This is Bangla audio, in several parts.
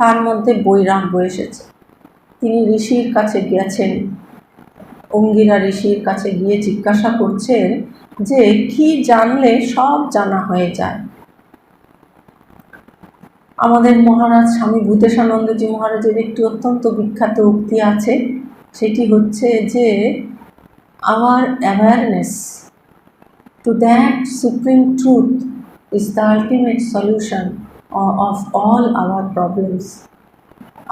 তার মধ্যে বৈরাগ্য এসেছে। তিনি ঋষির কাছে গেছেন। অঙ্গিরা ঋষির কাছে গিয়ে জিজ্ঞাসা করছেন যে, কি জানলে সব জানা হয়ে যায়? আমাদের মহারাজ স্বামী ভূতেশানন্দজি মহারাজের একটি অত্যন্ত বিখ্যাত উক্তি আছে। সেটি হচ্ছে যে our awareness to that supreme truth is the ultimate solution of all our problems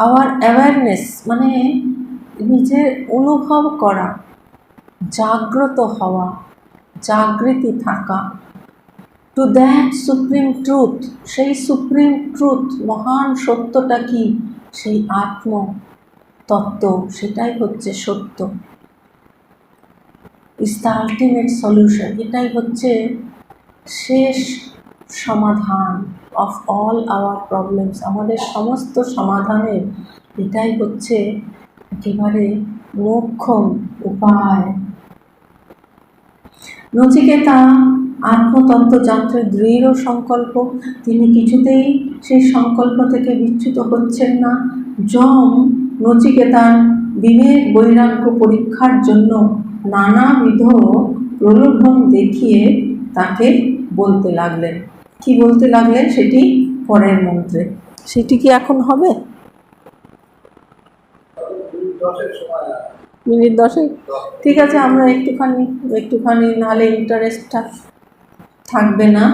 our awareness মানে নিজের অনুভব করা, জাগ্রত হওয়া, জাগৃতি থাকা। টু দ্যাট সুপ্রিম ট্রুথ সেই সুপ্রিম ট্রুথ মহান সত্যটা কি? সেই আত্ম তত্ত্ব, সেটাই হচ্ছে সত্য। ইজ দ্য আলটিমেট সলিউশন এটাই হচ্ছে শেষ সমাধান অফ অল আওয়ার প্রবলেমস আমাদের সমস্ত সমাধানের এটাই হচ্ছে একেবারে মোক্ষম উপায়। নচিকেতা আত্মতত্ত্ব জানতে দৃঢ় সংকল্প। তিনি কিছুতেই সেই সংকল্প থেকে বিচ্যুত হচ্ছেন না। যম নচিকেতার বিবেক বৈরাগ্য পরীক্ষার জন্য নানাবিধ প্রলোভন দেখিয়ে তাকে বলতে লাগলেন। কি বলতে লাগলেন সেটি পরের মন্ত্রে। সেটি কি এখন হবে? মিনিট দশেক? ঠিক আছে, আমরা একটুখানি একটুখানি নাহলে ইন্টারেস্টটা থাকবে না।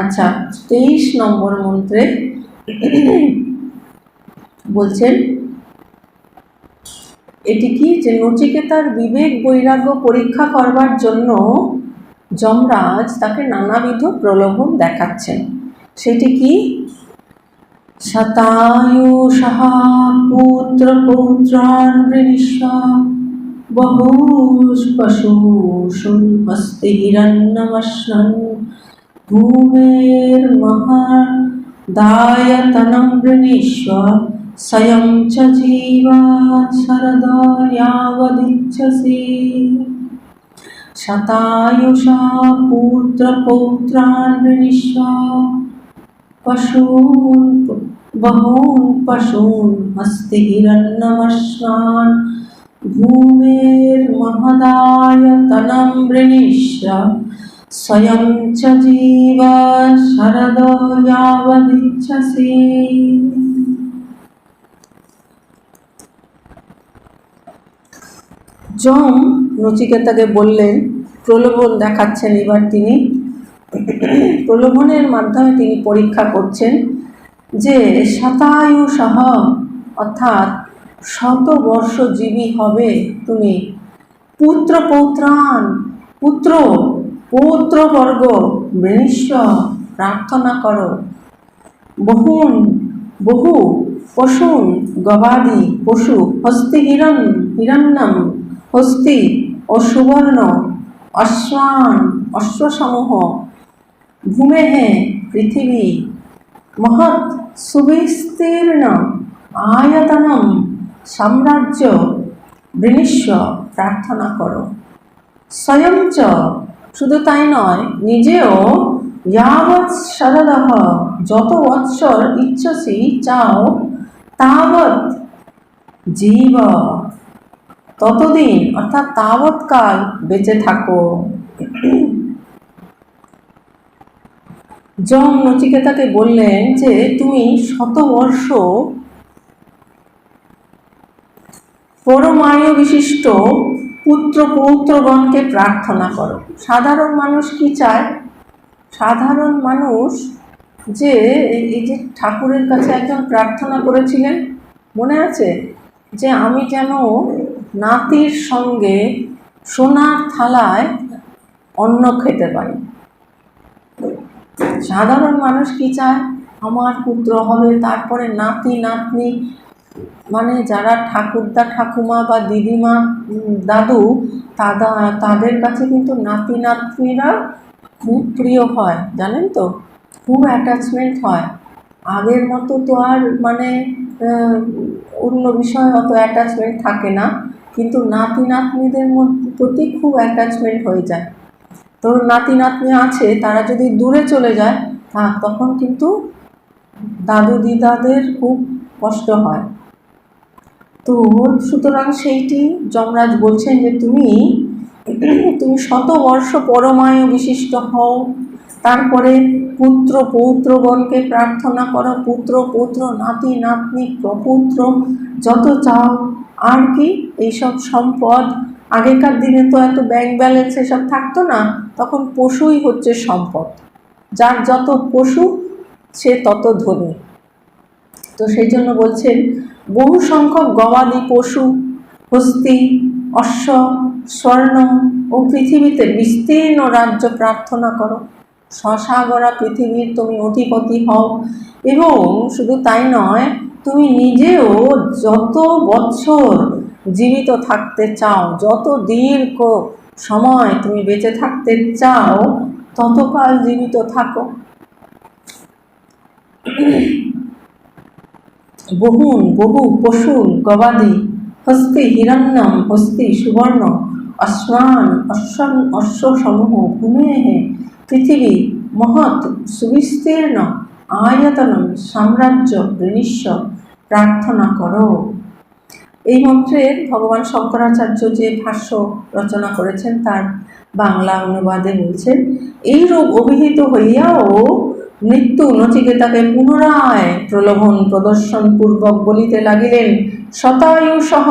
আচ্ছা তেইশ নম্বর মন্ত্রে বলছেন, এটি কি যে নচিকেতার বিবেক বৈরাগ্য পরীক্ষা করবার জন্য যমরাজ তাকে নানাবিধ প্রলোভন দেখাচ্ছেন। সেটি কি? শতায়ুষ পুত্র পৌত্রান বহু পশু মস্তি হিরণ্যমশন ভূমের দায়তনম বৃণীষ্ব স্বয়ং চ জীবা শরদ शतायुषा पुत्रपौत्रान् वृणीष्व पशून् बहून् पशून् हस्ति हिरण्यमश्नान् भूमेर्महदायतनं वृणीष्य स्वयं च जीव शरद यावदिच्छसि যম নচিকেতাকে বললেন, প্রলোভন দেখাচ্ছেন এবার তিনি। প্রলোভনের মাধ্যমে তিনি পরীক্ষা করছেন যে শতায়ু সহ অর্থাৎ শত বর্ষ জীবী হবে তুমি। পুত্র পৌত্রাণ, পুত্র পৌত্রবর্গ বৃণীস্ব প্রার্থনা করো। বহুন, বহু পশুন, গবাদি পশু, হস্তি হিরণ, হিরণ্যম হস্তি ও সুবর্ণ, অশ্বান, অশ্বসমূহ, ভূমেহে পৃথিবী, মহৎ সুবিস্তীর্ণ আয়তনম সাম্রাজ্য বৃণীস্ব প্রার্থনা করো। স্বয়ং চ, শুধু তাই নয়, নিজেও যাবৎ শরদহ যত বৎসর ইচ্ছসি চাও, তাবৎ জীব ততদিন, অর্থাৎ তাবৎকাল বেঁচে থাকো। যম নচিকেতাকে বললেন যে, তুমি শতবর্ষ পরমায়ু বিশিষ্ট পুত্র পৌত্রগণকে প্রার্থনা করো। সাধারণ মানুষ কি চায়? সাধারণ মানুষ যে এই যে ঠাকুরের কাছে একজন প্রার্থনা করেছিলেন, মনে আছে? যে, আমি যেন নাতির সঙ্গে সোনার থালায় অন্ন খেতে পারি। সাধারণ মানুষ কি চায়? আমার পুত্র হবে, তারপরে নাতি, নাতনি মানে যারা ঠাকুরদা, ঠাকুমা বা দিদিমা দাদু, তাদা, তাদের কাছে কিন্তু নাতি, নাতনিরা খুব প্রিয় হয়, জানেন তো? খুব অ্যাটাচমেন্ট হয়। আগের মতো তো আর মানে অন্য বিষয়ে অত অ্যাটাচমেন্ট থাকে না। কিন্তু নাতি নাতনিদের প্রতি খুব অ্যাটাচমেন্ট হয়ে যায়। তোর নাতি নাতনি আছে, তারা যদি দূরে চলে যায় তা তখন কিন্তু দাদু দিদাদের খুব কষ্ট হয়। তো সুতরাং সেইটি যমরাজ বলছেন যে, তুমি তুমি শত বর্ষ পরমায়ু বিশিষ্ট হও তারপরে পুত্র পৌত্রগণকে প্রার্থনা করো, পুত্র, পৌত্র, নাতি, নাতনি, প্রপুত্র, যত চাও। আর কি? এইসব সম্পদ। আগেকার দিনে তো এত ব্যাংক ব্যালেন্স এসব থাকতো না, তখন পশুই হচ্ছে সম্পদ। যার যত পশু, সে তত ধনী। তো সেই জন্য বলছেন, বহু সংখ্যক গবাদি পশু, হস্তি, অশ্ব, স্বর্ণ ও পৃথিবীতে বিস্তীর্ণ রাজ্য প্রার্থনা করো। শশাগরা পৃথিবীর তুমি অধিপতি হও। এবং শুধু তাই নয়, তুমি নিজেও যত বছর জীবিত থাকতে চাও, যত দীর্ঘ সময় তুমি বেঁচে থাকতে চাও, ততকাল জীবিত থাকো। বহুন, বহু পশুন, গবাদি, হস্তি, হিরণ্যম, হস্তি, সুবর্ণ অশ্মান অশ্বন অশ্বসমূহ ভূমেহ পৃথিবী মহৎ সুবিস্তীর্ণ আয়তনম সাম্রাজ্য ঋণীশ্ব প্রার্থনা করো এই মন্ত্রের ভগবান শঙ্করাচার্য যে ভাষ্য রচনা করেছেন, তার বাংলা অনুবাদে বলছেন, এই রূপ অভিহিত হইয়াও মৃত্যু নচিকেতাকে পুনরায় প্রলোভন প্রদর্শন পূর্বক বলিতে লাগিলেন। শতায়ু সহ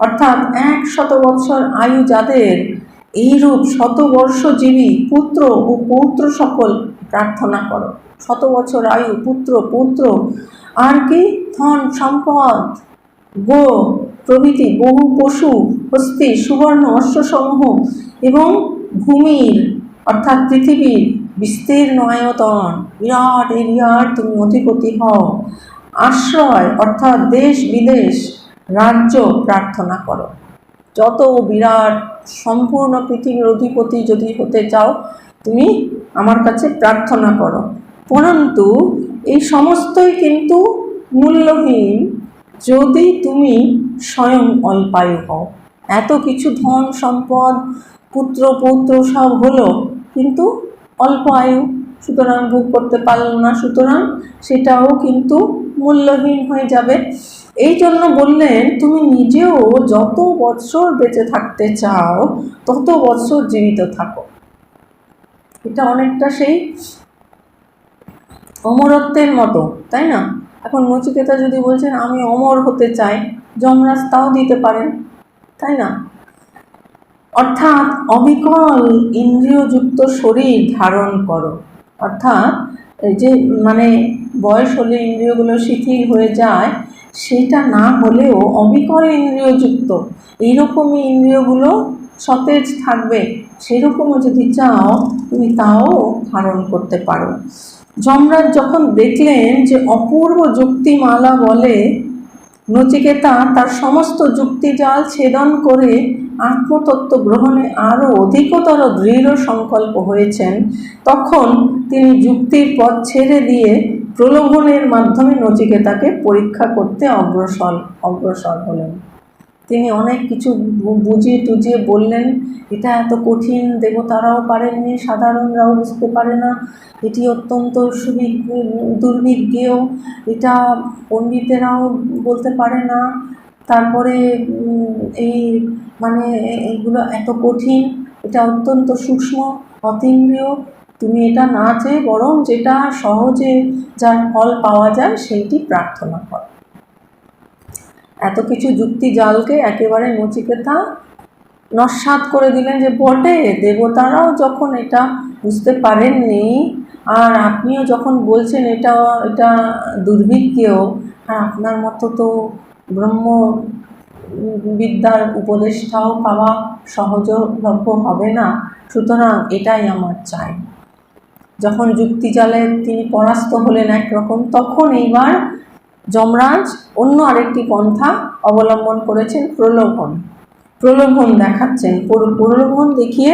অর্থাৎ এক শত বৎসর আয়ু যাদের, এইরূপ শতবর্ষজীবী পুত্র ও পৌত্র সকল প্রার্থনা করো। শত বছর আয়ু পুত্র, পৌত্র, আর কি? ধন, সম্পদ, গো, প্রভৃতি, বহু পশু, হস্তি, সুবর্ণ অশ্বসমূহ এবং ভূমির, অর্থাৎ পৃথিবীর বিস্তীর্ণ আয়তন। বিরাট এরিয়ার তুমি অধিপতি হও। আশ্রয়, অর্থাৎ দেশ বিদেশ রাজ্য প্রার্থনা করো। যত বিরাট সম্পূর্ণ পৃথিবীর অধিপতি যদি হতে চাও, তুমি আমার কাছে প্রার্থনা করো। পরন্তু, এই সমস্তই কিন্তু মূল্যহীন যদি তুমি স্বয়ং অল্পায়ু হও। এত কিছু ধন, সম্পদ, পুত্র, পৌত্র সব হলো কিন্তু অল্প আয়ু সুতরাং ভোগ করতে পারল না সুতরাং সেটাও কিন্তু মূল্যহীন হয়ে যাবে। এই জন্য বললেন, তুমি নিজেও যত বৎসর বেঁচে থাকতে চাও, তত বৎসর জীবিত থাকো। এটা অনেকটা সেই অমরত্বের মতো, তাই না? এখন নচিকেতা যদি বলছেন, আমি অমর হতে চাই, যমরাজ তাও দিতে পারেন। তাই না? অর্থাৎ অবিকল ইন্দ্রিয়যুক্ত শরীর ধারণ করো। অর্থাৎ যে মানে বয়স হলে ইন্দ্রিয়গুলো শিথিল হয়ে যায়, সেটা না হলেও অবিকল ইন্দ্রিয়যুক্ত। এইরকমই ইন্দ্রিয়গুলো সতেজ থাকবে, সেরকমও যদি চাও, তুমি তাও ধারণ করতে পারো। যমরাজ যখন দেখলেন যে অপূর্ব যুক্তিমালা বলে, নচিকেতা তার সমস্ত যুক্তিজাল ছেদন করে আত্মতত্ত্ব গ্রহণে আরও অধিকতর দৃঢ় সংকল্প হয়েছেন, তখন তিনি যুক্তির পথ ছেড়ে দিয়ে প্রলোভনের মাধ্যমে নচিকেতাকে পরীক্ষা করতে অগ্রসর অগ্রসর হলেন। তিনি অনেক কিছু বুঝিয়ে টুজিয়ে বললেন, এটা এত কঠিন, দেবতারাও পারেননি সাধারণরাও বুঝতে পারে না। এটি অত্যন্ত সুবি দুর্বিজ্ঞেয় এটা পণ্ডিতেরাও বলতে পারে না। তারপরে এই মানে এইগুলো এত কঠিন। এটা অত্যন্ত সূক্ষ্ম, অতীন্দ্রিয়। তুমি এটা না চেয়ে বরং যেটা সহজে যার ফল পাওয়া যায় সেইটি প্রার্থনা করো। এত কিছু যুক্তি জালকে একেবারে নচিকেতা নস্বাত করে দিলেন যে, বটে, দেবতারাও যখন এটা বুঝতে পারেননি আর আপনিও যখন বলছেন এটা এটা দুর্ভিক্ষেও আর আপনার মতো তো ব্রহ্ম বিদ্যার উপদেশটাও পাওয়া সহজলভ্য হবে না। সুতরাং এটাই আমার চাই। যখন যুক্তিজালে তিনি পরাস্ত হলেন একরকম, তখন এইবার যমরাজ অন্য আরেকটি পন্থা অবলম্বন করেছেন প্রলোভন। প্রলোভন দেখাচ্ছেন প্রলোভন দেখিয়ে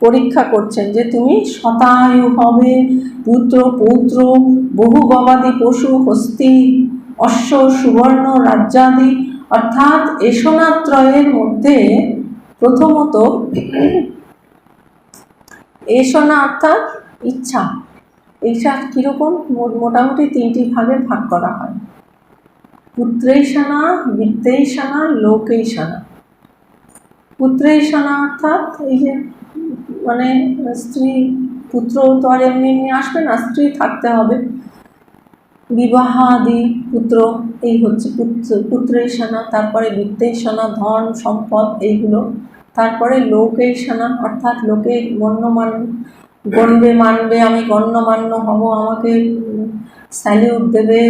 পরীক্ষা করছেন যে তুমি শতায়ু হবে, পুত্র, পৌত্র, বহু গবাদি পশু, হস্তি, অশ্ব, সুবর্ণ, রাজ্যাদি। অর্থাৎ এসনাত্রয়ের মধ্যে প্রথমত এসনা অর্থাৎ ইচ্ছা। ইচ্ছা কীরকম? মোটামুটি তিনটি ভাগে ভাগ করা হয়। পুত্রেশানা, বিদ্যেশানা, লোকেশানা। পুত্রেশানা অর্থাৎ এই যে মানে স্ত্রী, পুত্র তো আর এমনি এমনি আসবে না, স্ত্রী থাকতে হবে। বিবাহাদি পুত্র, এই হচ্ছে পুত্র, পুত্রেশানা, তারপরে বিদ্যেশানা, ধন, সম্পদ, এইগুলো। তারপরে লোকেশানা, অর্থাৎ লোকে গণ্যমান্য গণবে মানবে, আমি গণ্যমান্য হব, আমাকে স্যালিউট দেবে।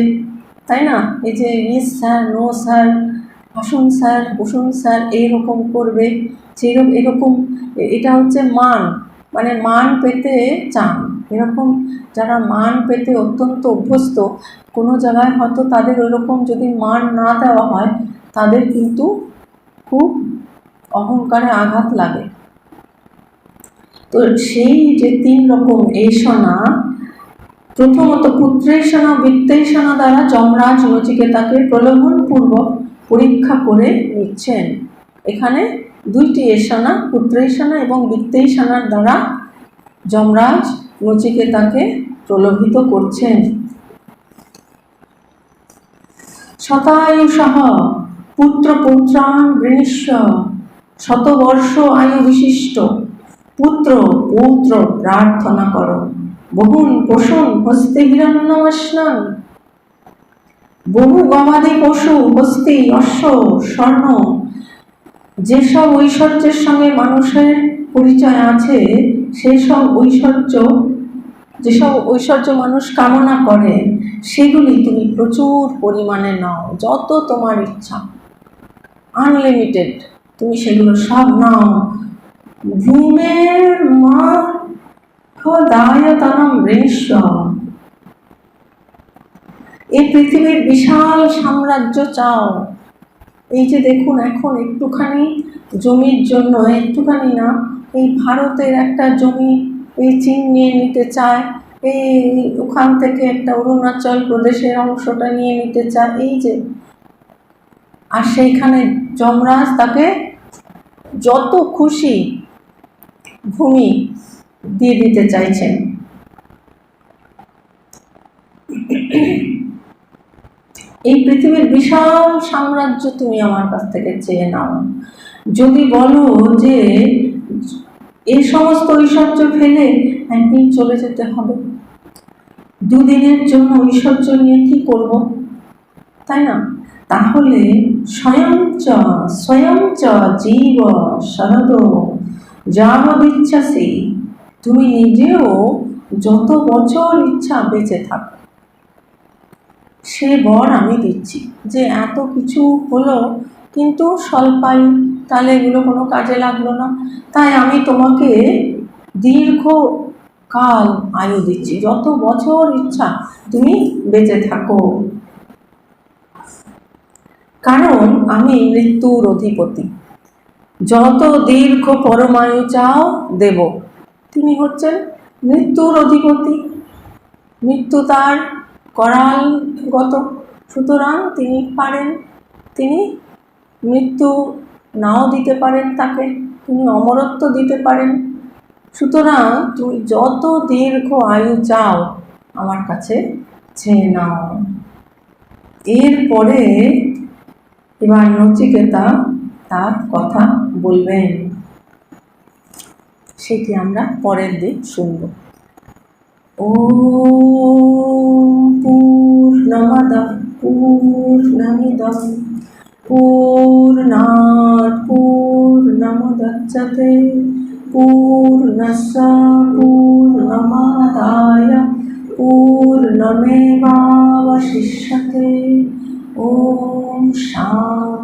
তাই না? এই যে ইস স্যার নো স্যার আসুন স্যার বসুন স্যার এইরকম করবে যেরকম এরকম, এটা হচ্ছে মান। মানে মান পেতে চান। এরকম যারা মান পেতে অত্যন্ত অভ্যস্ত, কোনো জায়গায় হয়তো তাদের ওরকম যদি মান না দেওয়া হয়, তাদের কিন্তু খুব অহংকারে আঘাত লাগে। তো সেই যে তিন রকম এসনা প্রথমত পুত্রেশনা বিত্তেশনা দ্বারা যমরাজ নচিকেতাকে প্রলোভনপূর্বক পরীক্ষা করে নিচ্ছেন। এখানে দুইটি এসনা পুত্রেশনা এবং বিত্তেশনার দ্বারা যমরাজ নচিকেতাকে প্রলোভিত করছেন। শতায়ুষহ পুত্র পুত্রাণ বৃণীষ্য শতবর্ষ আয়ু বিশিষ্ট। পুত্র পৌত্র প্রার্থনা করো। বহুন, পোষণ, হস্তে হিরণ্যস্নান বহু গবাদি পশু, হস্তি অশ্ব, স্বর্ণ। যেসব ঐশ্বর্যের সঙ্গে মানুষের পরিচয় আছে, সেসব ঐশ্বর্য, যেসব ঐশ্বর্য মানুষ কামনা করে, সেগুলি তুমি প্রচুর পরিমাণে নাও, যত তোমার ইচ্ছা। আনলিমিটেড তুমি সেগুলো সব নাও। ভূমের রেশ্ব এই পৃথিবীর বিশাল সাম্রাজ্য চাও। এই যে দেখুন, এখন একটুখানি জমির জন্য, একটুখানি না, এই ভারতের একটা জমি এই চীন নিয়ে নিতে চায়, এই ওখান থেকে একটা অরুণাচল প্রদেশের অংশটা নিয়ে নিতে চায়, এই যে। আর সেইখানে যমরাজ তাকে যত খুশি ভূমি দিয়ে দিতে চাইছেন। এই পৃথিবীর বিশাল সাম্রাজ্য তুমি আমার কাছ থেকে চেয়ে নাও। যদি বলো যে এই সমস্ত ঐশ্বর্য ফেলে একদিন চলে যেতে হবে। দুদিনের জন্য ঐশ্বর্য নিয়ে কি করব? তাই না? তাহলে স্বয়ং চ স্বয়ং চ জীব শরদ যাবদিচ্ছাসী তুমি নিজেও যত বছর ইচ্ছা বেঁচে থাকো। সে বর আমি দিচ্ছি যে এত কিছু হলো কিন্তু স্বল্পায়ু, তাহলে এগুলো কোনো কাজে লাগল না। তাই আমি তোমাকে দীর্ঘ কাল আয়ু দিচ্ছি, যত বছর ইচ্ছা তুমি বেঁচে থাকো। কারণ আমি মৃত্যুর অধিপতি। যত দীর্ঘ পরমায়ু চাও দেব। তিনি হচ্ছেন মৃত্যুর অধিপতি। মৃত্যু তার করালগত। সুতরাং তিনি পারেন, তিনি মৃত্যু নাও দিতে পারেন তাকে, তিনি অমরত্ব দিতে পারেন। সুতরাং তুমি যত দীর্ঘ আয়ু চাও আমার কাছে চেয়ে নাও। এরপরে এবার নচিকেতা তার কথা বলবেন। সেটি আমরা পরের দিন শুনব। ও পূর্ণমদ পূর্ণমিদ পূর্ণাৎ পূর্ণমুদচ্যতে পূর্ণস্য পূর্ণমাদায়। পূর্ণমেবাবশিষ্যতে। ॐ शां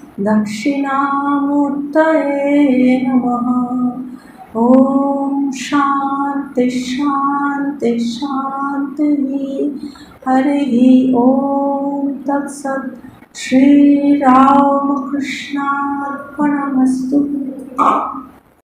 दक्षिणामूर्तये नमः। ॐ शान्ति शान्ति शान्तिः। हरिः ॐ तत्सत्। श्रीरामकृष्णार्पणमस्तु।